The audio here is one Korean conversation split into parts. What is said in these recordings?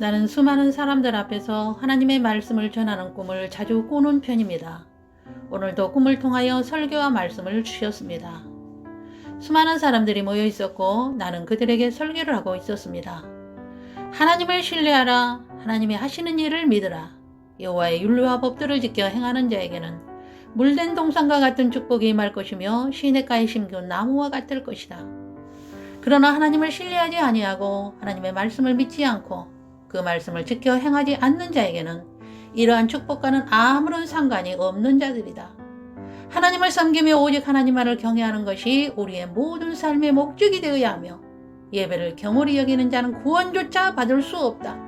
나는 수많은 사람들 앞에서 하나님의 말씀을 전하는 꿈을 자주 꾸는 편입니다. 오늘도 꿈을 통하여 설교와 말씀을 주셨습니다. 수많은 사람들이 모여 있었고 나는 그들에게 설교를 하고 있었습니다. 하나님을 신뢰하라. 하나님이 하시는 일을 믿으라. 여호와의 율례와 법들을 지켜 행하는 자에게는 물된 동산과 같은 축복이 임할 것이며 시냇가에 심겨온 나무와 같을 것이다. 그러나 하나님을 신뢰하지 아니하고 하나님의 말씀을 믿지 않고 그 말씀을 지켜 행하지 않는 자에게는 이러한 축복과는 아무런 상관이 없는 자들이다. 하나님을 섬기며 오직 하나님만을 경외하는 것이 우리의 모든 삶의 목적이 되어야 하며 예배를 경홀히 여기는 자는 구원조차 받을 수 없다.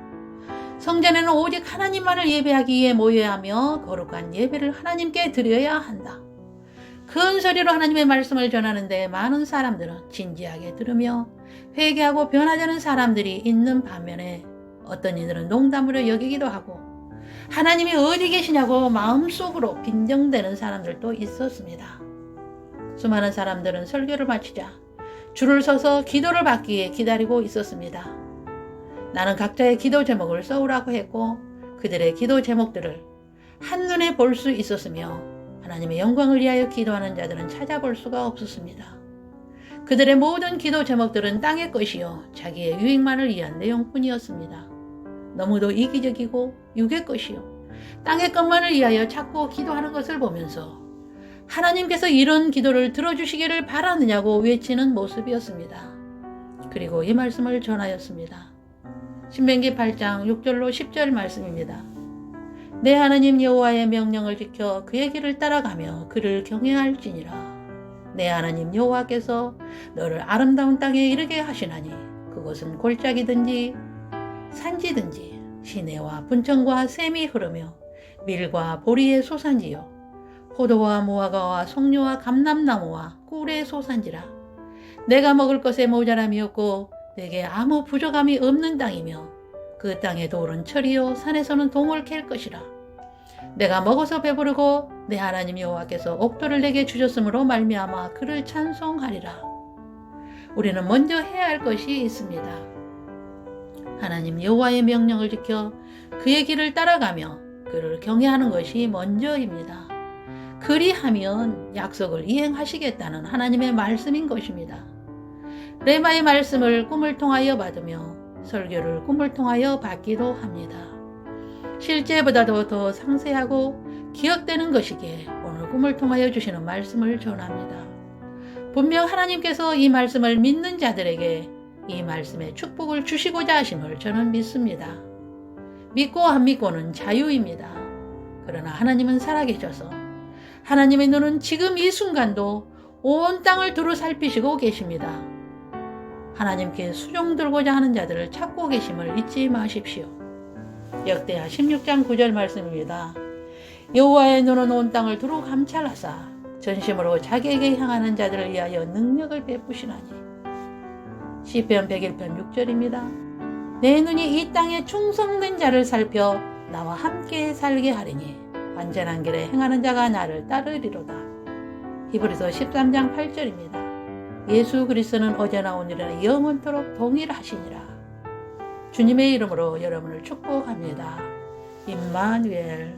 성전에는 오직 하나님만을 예배하기 위해 모여야 하며 거룩한 예배를 하나님께 드려야 한다. 큰 소리로 하나님의 말씀을 전하는데 많은 사람들은 진지하게 들으며 회개하고 변하자는 사람들이 있는 반면에 어떤 이들은 농담으로 여기기도 하고 하나님이 어디 계시냐고 마음속으로 빈정대는 사람들도 있었습니다. 수많은 사람들은 설교를 마치자 줄을 서서 기도를 받기 위해 기다리고 있었습니다. 나는 각자의 기도 제목을 써오라고 했고 그들의 기도 제목들을 한눈에 볼 수 있었으며 하나님의 영광을 위하여 기도하는 자들은 찾아볼 수가 없었습니다. 그들의 모든 기도 제목들은 땅의 것이요 자기의 유익만을 위한 내용뿐이었습니다. 너무도 이기적이고 육의 것이요 땅의 것만을 위하여 찾고 기도하는 것을 보면서 하나님께서 이런 기도를 들어주시기를 바라느냐고 외치는 모습이었습니다. 그리고 이 말씀을 전하였습니다. 신명기 8장 6절로 10절 말씀입니다. 내 하나님 여호와의 명령을 지켜 그의 길을 따라가며 그를 경외할지니라. 내 하나님 여호와께서 너를 아름다운 땅에 이르게 하시나니 그것은 골짜기든지 산지든지 시내와 분천과 샘이 흐르며 밀과 보리의 소산지요. 포도와 무화과와 송류와 감람나무와 꿀의 소산지라. 내가 먹을 것에 모자람이 없고 내게 아무 부족함이 없는 땅이며 그 땅의 돌은 철이요 산에서는 동을 캘 것이라. 내가 먹어서 배부르고 내 하나님 여호와께서 옥토를 내게 주셨으므로 말미암아 그를 찬송하리라. 우리는 먼저 해야 할 것이 있습니다. 하나님 여호와의 명령을 지켜 그의 길을 따라가며 그를 경외하는 것이 먼저입니다. 그리하면 약속을 이행하시겠다는 하나님의 말씀인 것입니다. 레마의 말씀을 꿈을 통하여 받으며 설교를 꿈을 통하여 받기도 합니다. 실제보다도 더 상세하고 기억되는 것이기에 오늘 꿈을 통하여 주시는 말씀을 전합니다. 분명 하나님께서 이 말씀을 믿는 자들에게 이 말씀에 축복을 주시고자 하심을 저는 믿습니다. 믿고 안 믿고는 자유입니다. 그러나 하나님은 살아계셔서 하나님의 눈은 지금 이 순간도 온 땅을 두루 살피시고 계십니다. 하나님께 수종 들고자 하는 자들을 찾고 계심을 잊지 마십시오. 역대하 16장 9절 말씀입니다. 여호와의 눈은 온 땅을 두루 감찰하사 전심으로 자기에게 향하는 자들을 위하여 능력을 베푸시나니 시편 101편 6절입니다. 내 눈이 이 땅에 충성된 자를 살펴 나와 함께 살게 하리니 완전한 길에 행하는 자가 나를 따르리로다. 히브리서 13장 8절입니다. 예수 그리스도는 어제나 오늘이나 영원토록 동일하시니라. 주님의 이름으로 여러분을 축복합니다. 임마누엘